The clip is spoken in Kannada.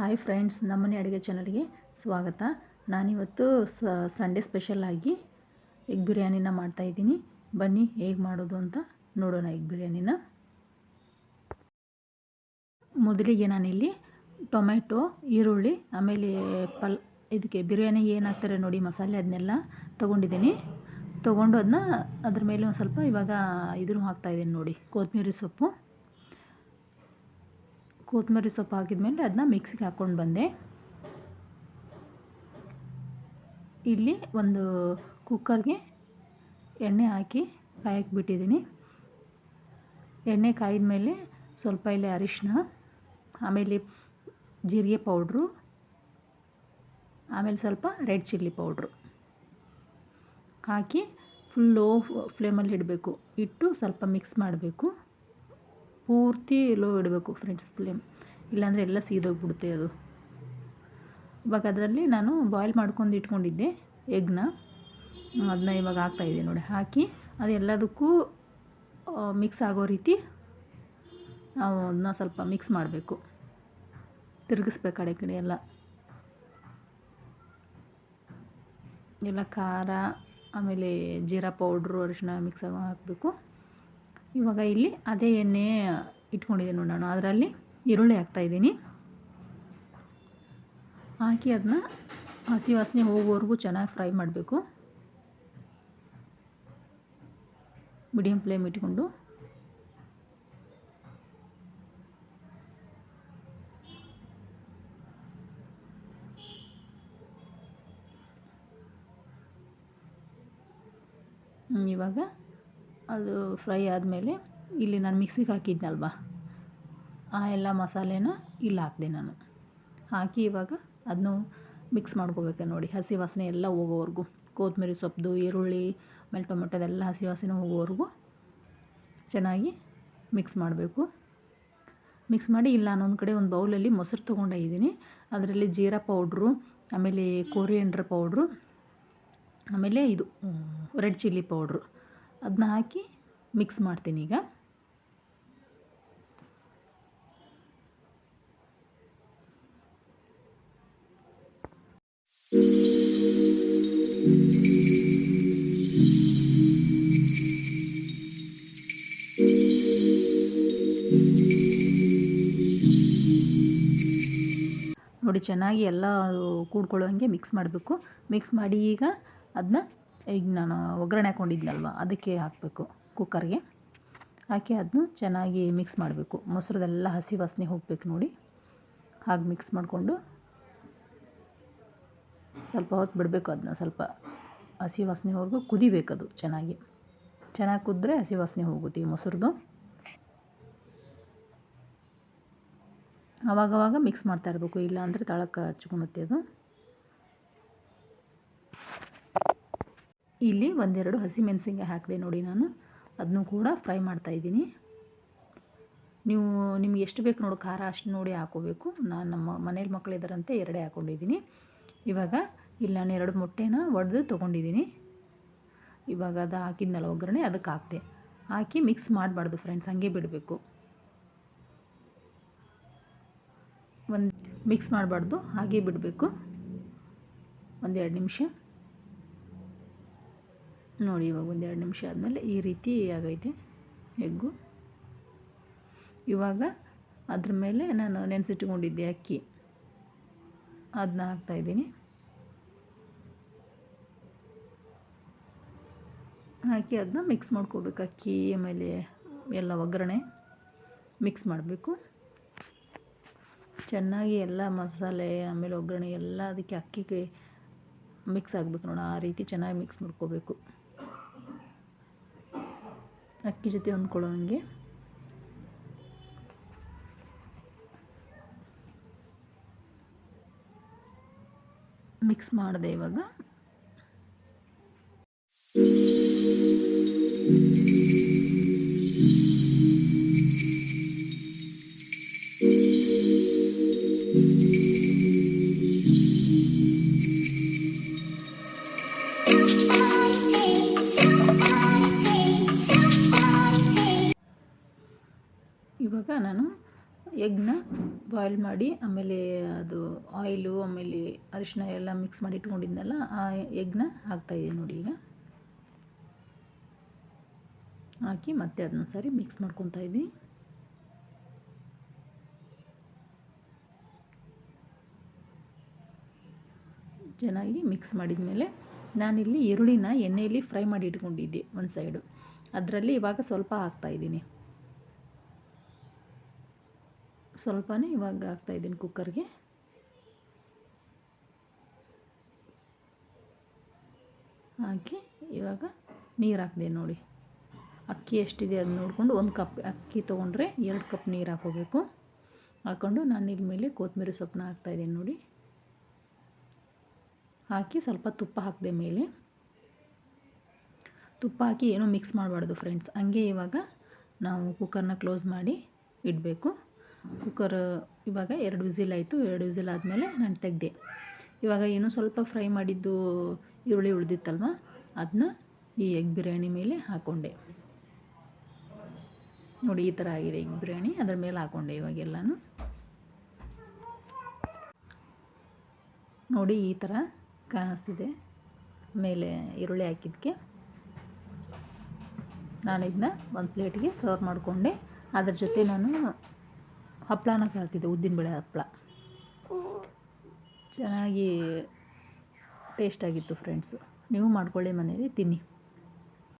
ಹಾಯ್ ಫ್ರೆಂಡ್ಸ್ ನಮ್ಮನೆ ಅಡುಗೆ ಚಾನಲ್ಗೆ ಸ್ವಾಗತ. ನಾನಿವತ್ತು ಸಂಡೇ ಸ್ಪೆಷಲಾಗಿ ಎಗ್ ಬಿರಿಯಾನಿನ ಮಾಡ್ತಾಯಿದ್ದೀನಿ ಬನ್ನಿ, ಹೇಗೆ ಮಾಡೋದು ಅಂತ ನೋಡೋಣ ಎಗ್ ಬಿರಿಯಾನಿನ. ಮೊದಲಿಗೆ ನಾನಿಲ್ಲಿ ಟೊಮೆಟೊ ಈರುಳ್ಳಿ, ಆಮೇಲೆ ಪಲ್, ಇದಕ್ಕೆ ಬಿರಿಯಾನಿಗೆ ಏನು ನೋಡಿ, ಮಸಾಲೆ ಅದನ್ನೆಲ್ಲ ತೊಗೊಂಡಿದ್ದೀನಿ. ತೊಗೊಂಡು ಅದನ್ನ ಅದ್ರ ಮೇಲೆ ಒಂದು ಸ್ವಲ್ಪ ಇವಾಗ ಇದನ್ನು ಹಾಕ್ತಾಯಿದ್ದೀನಿ ನೋಡಿ ಕೊತ್ತಂಬರಿ ಸೊಪ್ಪು. ಕೊತ್ತಂಬರಿ ಸೊಪ್ಪು ಹಾಕಿದ್ಮೇಲೆ ಅದನ್ನ ಮಿಕ್ಸಿಗೆ ಹಾಕ್ಕೊಂಡು ಬಂದೆ. ಇಲ್ಲಿ ಒಂದು ಕುಕ್ಕರ್ಗೆ ಎಣ್ಣೆ ಹಾಕಿ ಕಾಯಕ್ಕೆ ಬಿಟ್ಟಿದ್ದೀನಿ. ಎಣ್ಣೆ ಕಾಯ್ದ ಮೇಲೆ ಸ್ವಲ್ಪ ಇಲ್ಲಿ ಅರಿಶಿನ ಆಮೇಲೆ ಜೀರಿಗೆ ಪೌಡ್ರು, ಆಮೇಲೆ ಸ್ವಲ್ಪ ರೆಡ್ ಚಿಲ್ಲಿ ಪೌಡ್ರು ಹಾಕಿ ಫುಲ್ ಲೋ ಫ್ಲೇಮಲ್ಲಿ ಇಡಬೇಕು. ಇಟ್ಟು ಸ್ವಲ್ಪ ಮಿಕ್ಸ್ ಮಾಡಬೇಕು. ಪೂರ್ತಿ ಲೋ ಇಡಬೇಕು ಫ್ರೆಂಡ್ಸ್ ಫ್ಲೇಮ್ ಇಲ್ಲಾಂದರೆ ಎಲ್ಲ ಸೀದೋಗ್ಬಿಡುತ್ತೆ ಅದು. ಇವಾಗ ಅದರಲ್ಲಿ ನಾನು ಬಾಯ್ಲ್ ಮಾಡ್ಕೊಂಡು ಇಟ್ಕೊಂಡಿದ್ದೆ ಎಗ್ನ ಅದನ್ನ ಇವಾಗ ಹಾಕ್ತಾಯಿದ್ದೆ ನೋಡಿ, ಹಾಕಿ ಅದೆಲ್ಲದಕ್ಕೂ ಮಿಕ್ಸ್ ಆಗೋ ರೀತಿ ನಾವು ಅದನ್ನ ಸ್ವಲ್ಪ ಮಿಕ್ಸ್ ಮಾಡಬೇಕು. ತಿರುಗಿಸ್ಬೇಕು ಕಡೆ ಕಡೆ ಎಲ್ಲ. ಎಲ್ಲ ಖಾರ, ಆಮೇಲೆ ಜೀರಾ ಪೌಡ್ರು ಅರಿಶಿನ ಮಿಕ್ಸ್ ಹಾಕಬೇಕು. ಇವಾಗ ಇಲ್ಲಿ ಅದೇ ಎಣ್ಣೆ ಇಟ್ಕೊಂಡಿದ್ದೀನಿ ನೋಡಿ ನಾನು. ಅದರಲ್ಲಿ ಈರುಳ್ಳಿ ಹಾಕ್ತಾಯಿದ್ದೀನಿ ಹಾಕಿ ಅದನ್ನ ಹಸಿ ವಾಸನೆ ಹೋಗೋವರೆಗೂ ಚೆನ್ನಾಗಿ ಫ್ರೈ ಮಾಡಬೇಕು. ಮೀಡಿಯಮ್ ಫ್ಲೇಮ್ ಇಟ್ಕೊಂಡು. ಇವಾಗ ಅದು ಫ್ರೈ ಆದಮೇಲೆ ಇಲ್ಲಿ ನಾನು ಮಿಕ್ಸಿಗೆ ಹಾಕಿದ್ದೆನಲ್ವ ಆ ಎಲ್ಲ ಮಸಾಲೆನ ಇಲ್ಲಿ ಹಾಕಿದೆ ನಾನು. ಹಾಕಿ ಇವಾಗ ಅದನ್ನು ಮಿಕ್ಸ್ ಮಾಡ್ಕೋಬೇಕು ನೋಡಿ. ಹಸಿ ವಾಸನೆ ಎಲ್ಲ ಹೋಗೋವರೆಗೂ. ಕೊತ್ತಂಬರಿ ಸೊಪ್ಪು, ಈರುಳ್ಳಿ, ಆಮೇಲೆ ಟೊಮೆಟೊದೆಲ್ಲ ಹಸಿ ವಾಸನೆ ಹೋಗೋವರೆಗೂ ಚೆನ್ನಾಗಿ ಮಿಕ್ಸ್ ಮಾಡಬೇಕು. ಮಿಕ್ಸ್ ಮಾಡಿ ಇಲ್ಲ ನಾನೊಂದು ಕಡೆ ಒಂದು ಬೌಲಲ್ಲಿ ಮೊಸರು ತೊಗೊಂಡಿದ್ದೀನಿ ಅದರಲ್ಲಿ ಜೀರಾ ಪೌಡ್ರು, ಆಮೇಲೆ ಕೋರಿಯಂಡ್ರ್ ಪೌಡ್ರು, ಆಮೇಲೆ ಇದು ರೆಡ್ ಚಿಲ್ಲಿ ಪೌಡ್ರು. ಅದನ್ನ ಹಾಕಿ ಮಿಕ್ಸ್ ಮಾಡ್ತೀನಿ ಈಗ. ನೋಡಿ ಚೆನ್ನಾಗಿ ಎಲ್ಲ ಕೂಡ್ಕೊಳ್ಳೋ ಹಾಗೆ ಮಿಕ್ಸ್ ಮಾಡಬೇಕು. ಮಿಕ್ಸ್ ಮಾಡಿ ಈಗ ಅದನ್ನ ಈಗ ನಾನು ಒಗ್ಗರಣೆ ಹಾಕ್ಕೊಂಡಿದ್ನಲ್ವ, ಅದಕ್ಕೆ ಹಾಕಬೇಕು ಕುಕ್ಕರ್ಗೆ ಹಾಕಿ ಅದನ್ನು ಚೆನ್ನಾಗಿ ಮಿಕ್ಸ್ ಮಾಡಬೇಕು. ಮೊಸರದೆಲ್ಲ ಹಸಿ ವಾಸನೆ ಹೋಗ್ಬೇಕು ನೋಡಿ. ಹಾಗೆ ಮಿಕ್ಸ್ ಮಾಡಿಕೊಂಡು ಸ್ವಲ್ಪ ಹೊತ್ತು ಬಿಡಬೇಕು ಅದನ್ನ ಸ್ವಲ್ಪ ಹಸಿ ವಾಸನೆವರೆಗೂ ಕುದಿಬೇಕು ಅದು ಚೆನ್ನಾಗಿ. ಚೆನ್ನಾಗಿ ಕುದ್ರೆ ಹಸಿ ವಾಸನೆ ಹೋಗುತ್ತೆ ಈ ಮೊಸರದು. ಅವಾಗವಾಗ ಮಿಕ್ಸ್ ಮಾಡ್ತಾ ಇರಬೇಕು ಇಲ್ಲ ಅಂದರೆ ತಳಕ್ಕೆ ಹಚ್ಕೊಳುತ್ತೆ ಅದು. ಇಲ್ಲಿ ಒಂದೆರಡು ಹಸಿಮೆಣಸಿನ್ಕಾಯಿ ಹಾಕಿದೆ ನೋಡಿ ನಾನು. ಅದನ್ನು ಕೂಡ ಫ್ರೈ ಮಾಡ್ತಾಯಿದ್ದೀನಿ ನೀವು ನಿಮ್ಗೆ ಎಷ್ಟು ಬೇಕು ನೋಡಿ, ಖಾರ ಅಷ್ಟು ನೋಡಿ ಹಾಕೋಬೇಕು. ನಾನು ನಮ್ಮ ಮನೇಲಿ ಮಕ್ಕಳಿದ್ದಾರಂತೆ ಎರಡೇ ಹಾಕ್ಕೊಂಡಿದ್ದೀನಿ ಇವಾಗ ಇಲ್ಲಿ ನಾನು ಎರಡು ಮೊಟ್ಟೆನ ಒಡೆದು ತೊಗೊಂಡಿದ್ದೀನಿ. ಇವಾಗ ಅದು ಹಾಕಿದ್ನಲ್ಲ ಒಗ್ಗರಣೆ ಅದಕ್ಕೆ ಹಾಕಿದೆ. ಹಾಕಿ ಮಿಕ್ಸ್ ಮಾಡಬಾರ್ದು ಫ್ರೆಂಡ್ಸ್ ಹಾಗೆ ಬಿಡಬೇಕು. ಒಂದು ಮಿಕ್ಸ್ ಮಾಡಬಾರ್ದು, ಹಾಗೆ ಬಿಡಬೇಕು. ಒಂದೆರಡು ನಿಮಿಷ. ನೋಡಿ ಇವಾಗ ಒಂದೆರಡು ನಿಮಿಷ ಆದಮೇಲೆ ಈ ರೀತಿ ಆಗೈತೆ ಎಗ್ಗು. ಇವಾಗ ಅದ್ರ ಮೇಲೆ ನಾನು ನೆನೆಸಿಟ್ಕೊಂಡಿದ್ದೆ ಅಕ್ಕಿ. ಅದನ್ನ ಹಾಕ್ತಾಯಿದ್ದೀನಿ ಹಾಕಿ ಅದನ್ನ ಮಿಕ್ಸ್ ಮಾಡ್ಕೋಬೇಕು ಅಕ್ಕಿ, ಆಮೇಲೆ ಎಲ್ಲ ಒಗ್ಗರಣೆ ಮಿಕ್ಸ್ ಮಾಡಬೇಕು. ಚೆನ್ನಾಗಿ ಎಲ್ಲ ಮಸಾಲೆ, ಆಮೇಲೆ ಒಗ್ಗರಣೆ ಎಲ್ಲ ಅದಕ್ಕೆ ಅಕ್ಕಿಗೆ ಮಿಕ್ಸ್ ಆಗಬೇಕು ನೋಡಿ, ಆ ರೀತಿ ಚೆನ್ನಾಗಿ ಮಿಕ್ಸ್ ಮಾಡ್ಕೋಬೇಕು. ಅಕ್ಕಿ ಜೊತೆ ಹೊಂದ್ಕೊಳ್ಳೋ ಹಂಗೆ ಮಿಕ್ಸ್ ಮಾಡಿದೆ ಇವಾಗ. ಎಗ್ನ ಬಾಯ್ಲ್ ಮಾಡಿ, ಆಮೇಲೆ ಅದು ಆಯಿಲು ಆಮೇಲೆ ಅರಿಶಿನ ಎಲ್ಲ ಮಿಕ್ಸ್ ಮಾಡಿ ಇಟ್ಕೊಂಡಿದ್ನಲ್ಲ, ಆ ಎಗ್ನ ಹಾಕ್ತಾಯಿದ್ದೀನಿ ನೋಡಿ ಈಗ. ಹಾಕಿ ಮತ್ತೆ ಅದನ್ನ ಸಾರಿ ಮಿಕ್ಸ್ ಮಾಡ್ಕೊತಾ ಇದ್ದೀನಿ. ಚೆನ್ನಾಗಿ ಮಿಕ್ಸ್ ಮಾಡಿದ ಮೇಲೆ ನಾನಿಲ್ಲಿ ಈರುಳ್ಳಿನ ಎಣ್ಣೆಯಲ್ಲಿ ಫ್ರೈ ಮಾಡಿ ಇಟ್ಕೊಂಡಿದ್ದೆ ಒಂದು ಸೈಡು ಅದರಲ್ಲಿ ಇವಾಗ ಸ್ವಲ್ಪ ಹಾಕ್ತಾಯಿದ್ದೀನಿ ಸ್ವಲ್ಪನೇ ಇವಾಗ ಹಾಕ್ತಾಯಿದ್ದೀನಿ ಕುಕ್ಕರ್ಗೆ. ಹಾಕಿ ಇವಾಗ ನೀರು ಹಾಕಿದೆ ನೋಡಿ. ಅಕ್ಕಿ ಎಷ್ಟಿದೆ ಅದು ನೋಡಿಕೊಂಡು ಒಂದು ಕಪ್ ಅಕ್ಕಿ ತೊಗೊಂಡ್ರೆ ಎರಡು ಕಪ್ ನೀರು ಹಾಕೋಬೇಕು. ಹಾಕ್ಕೊಂಡು ನಾನು ಇಲ್ಲಿ ಮೇಲೆ ಕೊತ್ತಂಬರಿ ಸೊಪ್ಪನ್ನ ಹಾಕ್ತಾಯಿದ್ದೀನಿ ನೋಡಿ. ಹಾಕಿ ಸ್ವಲ್ಪ ತುಪ್ಪ ಹಾಕಿದೆ ಮೇಲೆ. ತುಪ್ಪ ಹಾಕಿ ಏನೋ ಮಿಕ್ಸ್ ಮಾಡಬಾರ್ದು ಫ್ರೆಂಡ್ಸ್. ಹಂಗೆ ಇವಾಗ ನಾವು ಕುಕ್ಕರ್ನ ಕ್ಲೋಸ್ ಮಾಡಿ ಇಡಬೇಕು. ಕುಕ್ಕರ್ ಇವಾಗ ಎರಡು ವಿಸಿಲ್ ಆಯಿತು, ಎರಡು ವಿಸಿಲ್ ಆದಮೇಲೆ ನಾನು ತೆಗೆದೆ. ಇವಾಗ ಏನು ಸ್ವಲ್ಪ ಫ್ರೈ ಮಾಡಿದ್ದು ಈರುಳ್ಳಿ ಉಳಿದಿತ್ತಲ್ವ ಅದನ್ನ ಈ ಎಗ್ ಬಿರಿಯಾನಿ ಮೇಲೆ ಹಾಕ್ಕೊಂಡೆ ನೋಡಿ, ಈ ಥರ ಆಗಿದೆ ಎಗ್ ಬಿರಿಯಾನಿ, ಅದ್ರ ಮೇಲೆ ಹಾಕ್ಕೊಂಡೆ ಇವಾಗೆಲ್ಲನೂ ನೋಡಿ, ಈ ಥರ ಕಾಣಿಸ್ತಿದೆ. ಮೇಲೆ ಈರುಳ್ಳಿ ಹಾಕಿದ್ದಕ್ಕೆ ನಾನು ಇದನ್ನ ಒಂದು ಪ್ಲೇಟಿಗೆ ಸರ್ವ್ ಮಾಡಿಕೊಂಡೆ. ಅದ್ರ ಜೊತೆ ನಾನು ಹಪ್ಪಳನ ಉದ್ದಿನ ಉದ್ದಿನಬೇಳೆ ಹಪ್ಪಳ ಚೆನ್ನಾಗಿ ಟೇಸ್ಟಾಗಿತ್ತು ಫ್ರೆಂಡ್ಸು ನೀವು ಮಾಡ್ಕೊಳ್ಳಿ ಮನೇಲಿ ತಿನ್ನಿ.